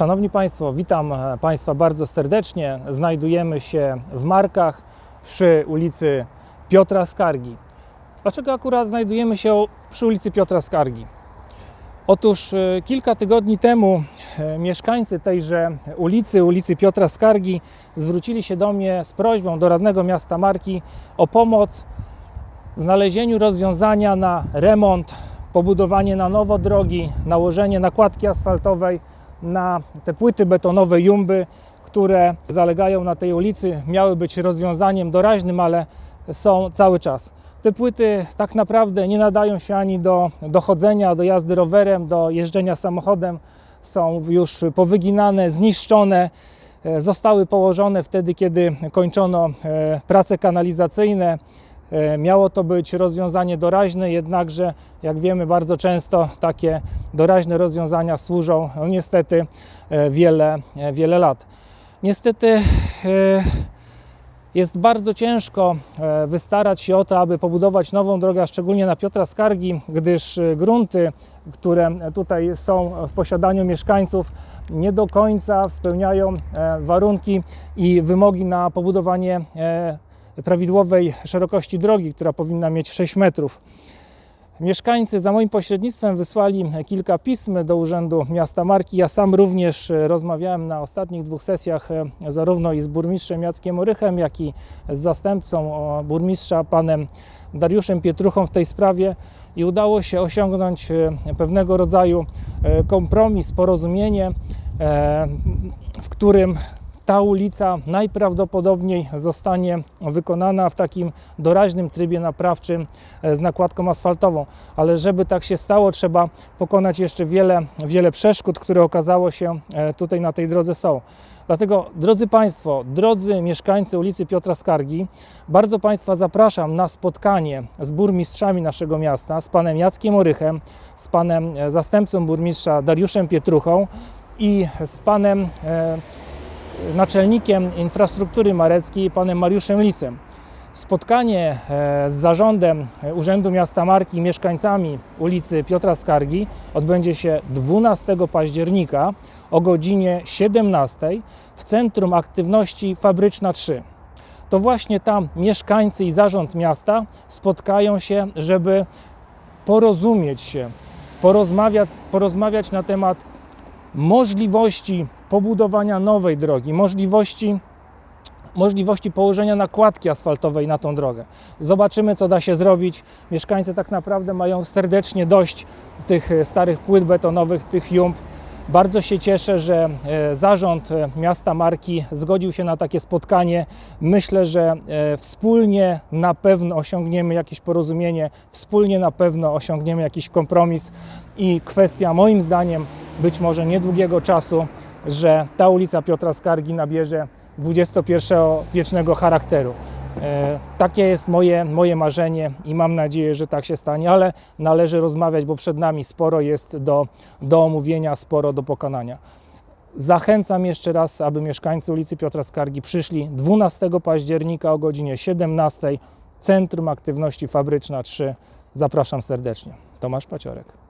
Szanowni Państwo, witam e, Państwa bardzo serdecznie. Znajdujemy się w Markach przy ulicy Piotra Skargi. Dlaczego akurat znajdujemy się przy ulicy Piotra Skargi? Otóż e, kilka tygodni temu e, mieszkańcy tejże ulicy, ulicy Piotra Skargi, zwrócili się do mnie z prośbą do radnego miasta Marki o pomoc w znalezieniu rozwiązania na remont, pobudowanie na nowo drogi, nałożenie nakładki asfaltowej na te płyty betonowe jumby, które zalegają na tej ulicy, miały być rozwiązaniem doraźnym, ale są cały czas. Te płyty tak naprawdę nie nadają się ani do, do chodzenia, do jazdy rowerem, do jeżdżenia samochodem. Są już powyginane, zniszczone. E, Zostały położone wtedy, kiedy kończono e, prace kanalizacyjne. E, Miało to być rozwiązanie doraźne, jednakże, jak wiemy, bardzo często takie doraźne rozwiązania służą no, niestety e, wiele, e, wiele lat. Niestety jest bardzo ciężko wystarać się o to, aby pobudować nową drogę, szczególnie na Piotra Skargi, gdyż grunty, które tutaj są w posiadaniu mieszkańców, nie do końca spełniają warunki i wymogi na pobudowanie prawidłowej szerokości drogi, która powinna mieć 6 metrów. Mieszkańcy za moim pośrednictwem wysłali kilka pism do Urzędu Miasta Marki. Ja sam również e, rozmawiałem na ostatnich dwóch sesjach e, zarówno i z burmistrzem Jackiem Orychem, jak i z zastępcą burmistrza panem Dariuszem Pietruchą w tej sprawie i udało się osiągnąć e, pewnego rodzaju kompromis, porozumienie, w którym ta ulica najprawdopodobniej zostanie wykonana w takim doraźnym trybie naprawczym e, z nakładką asfaltową. Ale żeby tak się stało, trzeba pokonać jeszcze wiele, wiele przeszkód, które okazało się e, tutaj na tej drodze są. Dlatego, drodzy Państwo, drodzy mieszkańcy ulicy Piotra Skargi, bardzo Państwa zapraszam na spotkanie z burmistrzami naszego miasta, z panem Jackiem Orychem, z panem e, zastępcą burmistrza Dariuszem Pietruchą i z panem e, naczelnikiem infrastruktury mareckiej, panem Mariuszem Lisem. Spotkanie e, z zarządem e, Urzędu Miasta Marki i mieszkańcami ulicy Piotra Skargi odbędzie się 12 października o godzinie 17 w Centrum Aktywności Fabryczna 3. To właśnie tam mieszkańcy i zarząd miasta spotkają się, żeby porozumieć się, porozmawiać, porozmawiać na temat możliwości pobudowania nowej drogi, możliwości, możliwości położenia nakładki asfaltowej na tą drogę. Zobaczymy, co da się zrobić. Mieszkańcy tak naprawdę mają serdecznie dość tych e, starych płyt betonowych, tych jumb. Bardzo się cieszę, że e, zarząd e, miasta Marki zgodził się na takie spotkanie. Myślę, że e, wspólnie na pewno osiągniemy jakieś porozumienie, wspólnie na pewno osiągniemy jakiś kompromis i kwestia moim zdaniem być może niedługiego czasu, że ta ulica Piotra Skargi nabierze XXI-wiecznego charakteru. E, Takie jest moje, moje marzenie i mam nadzieję, że tak się stanie, ale należy rozmawiać, bo przed nami sporo jest do, do omówienia, sporo do pokonania. Zachęcam jeszcze raz, aby mieszkańcy ulicy Piotra Skargi przyszli 12 października o godzinie 17 Centrum Aktywności Fabryczna 3. Zapraszam serdecznie. Tomasz Paciorek.